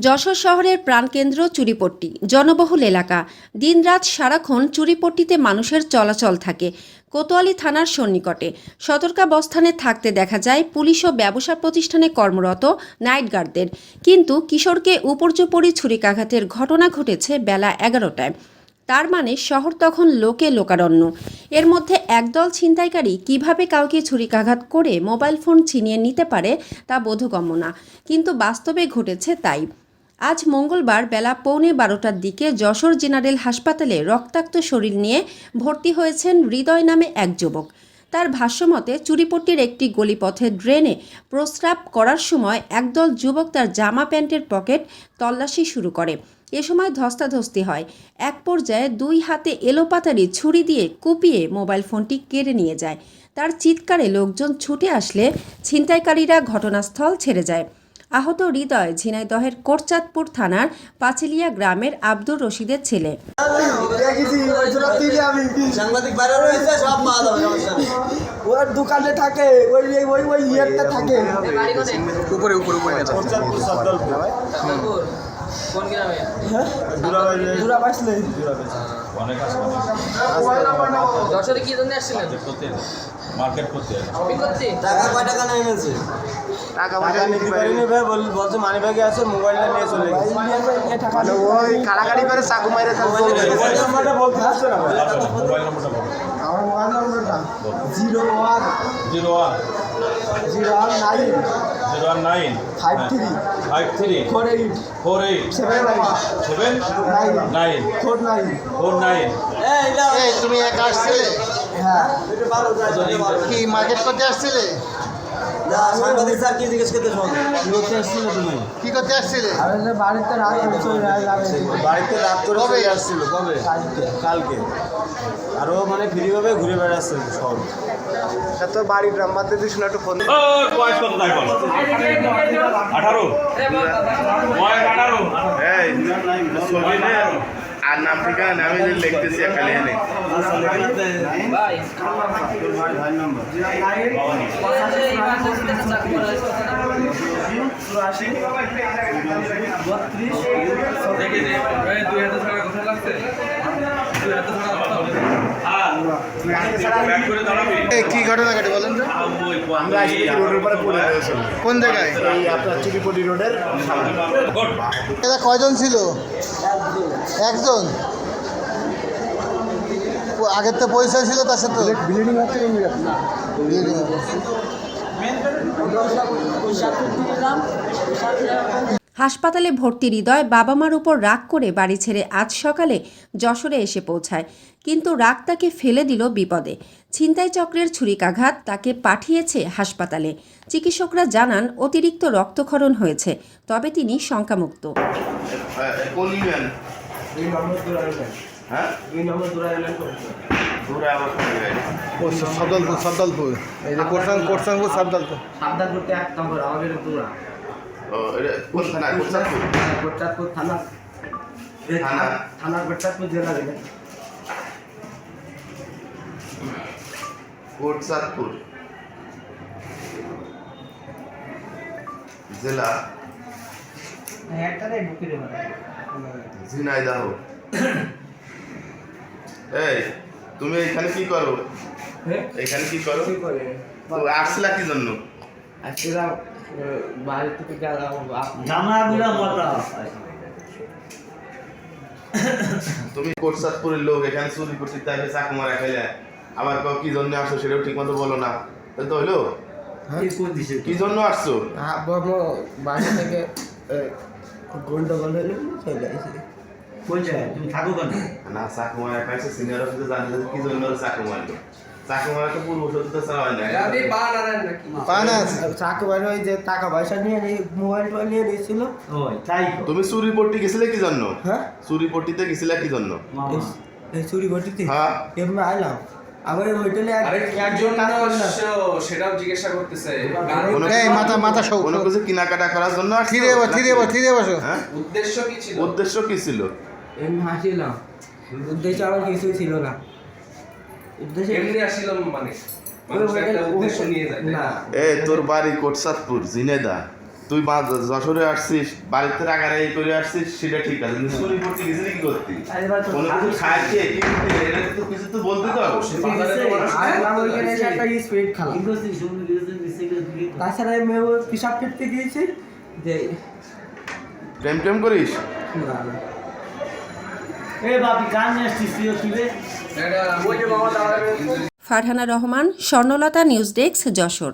যশোর শহরের প্রাণকেন্দ্র চুরিপট্টি জনবহুল এলাকা। দিনরাত সারাক্ষণ চুরিপট্টিতে মানুষের চলাচল থাকে। কোতোয়ালি থানার সন্নিকটে। সতর্কাবস্থানে থাকতে দেখা যায় পুলিশ ও ব্যবসা প্রতিষ্ঠানে কর্মরত নাইট গার্ডদের কিন্তু কিশোরকে উপর্যুপরি ছুরিকাঘাতের ঘটনা ঘটেছে বেলা এগারোটায়। তার মানে শহর তখন লোকে লোকারণ্য। এর মধ্যে একদল ছিনতাইকারী কীভাবে কাউকে ছুরিকাঘাত করে মোবাইল ফোন ছিনিয়ে নিতে পারে তা বোধগম্য না, কিন্তু বাস্তবে ঘটেছে তাই। আজ মঙ্গলবার বেলা পৌনে বারোটার দিকে যশোর জেনারেল হাসপাতালে রক্তাক্ত শরীর নিয়ে ভর্তি হয়েছেন হৃদয় নামে এক যুবক। তার ভাষ্যমতে, চুরিপট্টির একটি গলিপথের ড্রেনে প্রস্রাব করার সময় একদল যুবক তার জামা প্যান্টের পকেট তল্লাশি শুরু করে। এ সময় ধস্তাধস্তি হয়। এক পর্যায়ে দুই হাতে এলোপাতারি ছুরি দিয়ে কুপিয়ে মোবাইল ফোনটি কেড়ে নিয়ে যায়। তার চিৎকারে লোকজন ছুটে আসলে ছিনতাইকারীরা ঘটনাস্থল ছেড়ে যায়। আহত হৃদয় ঝিনাইদহের কোটচাঁদপুর থানার পাঁচিলিয়া গ্রামের আব্দুর রশিদের ছেলে। ওর দোকানে থাকে ওই ওই ওই ইয়েতে থাকে। উপরে উপরে উপরে। চাঁদপুর কোন গ্রামে? দূরা বাসলে যশোরে কি জন্য আসছিলেন? মার্কেট করতে টাকা কয় টাকা নিয়ে এনেছে? টাকা পয়সা নিতে পারিনি। ভাই বলছে মানি ব্যাগে আছে মোবাইলটা নিয়ে চলে গেছে। ওই কাড়াকাড়ি করে চাকু মাইরে মোবাইল নাম্বারটা বলতে পারছে না মোবাইল নম্বরটা বলো। আমার মোবাইল নাম্বারটা। Zero one. Zero one. Zero one nine. Zero one nine five three five three four eight four eight seven nine seven nine nine four nine four nine এই তুমি একা আসছিলে? হ্যাঁ। কি মার্কেট করতে আসছিলে? সাংবাদিক স্যার কি জিজ্ঞেস করতে শোন লোকটা এসেছিল তুমি? কি করতে আসছিলে? বাড়িতে রাত হয়ে বাড়িতে রাত করে কবে? আসছিল কবে? কালকে। কালকে। আরও মানে ফ্রিভাবে ঘুরে বেড়াচ্ছে শহর। তোর বাড়ির নাম্বার দিয়ে দিস না একটু ফোন বয়স কত তাই বল। আঠারো? বয়স আঠারো? নে আর নাম ঠিকানা আমি লিখতেছি এখানে এনে বত্রিশ দাঁড়াবি এই কি ঘটনা ঘটে বলেন তো? আমরা রোডের উপরে পড়ে রয়েছে। কোন জায়গায়? এই আপনার চুরিপটি রোডের এটা কয়জন ছিল? একজন? আগের তো পয়সা ছিল তার সাথে ব্লিডিং হচ্ছে। হাসপাতালে ভর্তি হৃদয় বাবা মার উপর রাগ করে বাড়ি ছেড়ে আজ সকালে যশোরে এসে পৌঁছায়। কিন্তু রাগ তাকে ফেলে দিল বিপদে। ছিনতাই চক্রের ছুরিকাঘাত তাকে পাঠিয়েছে হাসপাতালে। চিকিৎসকরা জানান অতিরিক্ত রক্তক্ষরণ হয়েছে তবে তিনি শঙ্কামুক্ত। হ্যাঁ? সবদলপুর সবদলপুর এই যে সবদলপুর। সাবধান এক নম্বর আমাদের দূরা। ও এটা কোন থানা কোথায় কোটচাঁদপুর থানা এই থানা? থানা কোটচাঁদপুর জেলা গেলে কোটচাঁদপুর জেলা একটা নেই বুকে দেবো ঝিনাইদহ এই তুমি এখানে কি করো এখানে কি করো কি করে তো আসছিলা কি জন্য আজকেরা বাড়ি থেকে তুমি কোটসাদপুরের লোক এখানে চুরি করতে তাই চাকু মারা খাইলে। আবার কও কি জন্য আসছো? সেটাও ঠিক মতো বলো না। তো হইল? কি জন্য আসছো? বাড়ি থেকে গন্ডগোল হলে চলে আসি। না চাকু মারা খাইছে সিনিয়র অফিসে জানলে কি জন্য চাকু মারলো। তুমি চুরি পট্টি গেছিলে কি জন্য? হ্যাঁ? চুরি পট্টিতে গেছিলে কি জন্য? এই- এই চুরি ঘটিতে হ্যাঁ। এমনি আইলাম। আবার হোটেলে একজন সেটাও জিজ্ঞাসা করতেছে। মাথা মাথা সৌ কোনো কিছু কেনাকাটা করার জন্য বস হ্যাঁ? উদ্দেশ্য কি ছিল? উদ্দেশ্য কি ছিল? এমনি হাসিলাম। উদ্দেশ্য আমার কিছুই ছিল না। উদ্দেশ্য এমনি আসছিলাম মানে মানুষ একটা উদ্দেশ্য নিয়ে যায় তাই না? এ তোর বাড়ি কোটসাদপুর জিনেদা। তুই যশোরে আসছিস বাড়িতে রাগারে এই করে আসছিস সেটা ঠিক আছে কিন্তু চুরি করতে গেছিলি কি করতি? কোনো কিছু খাইছে কিছু তো বলতে তো তাছাড়া পিসাব করতে গিয়েছি যে প্রেম টেম করিস এটা ফারহানা রহমান স্বর্ণলতা নিউজ ডেস্ক যশোর।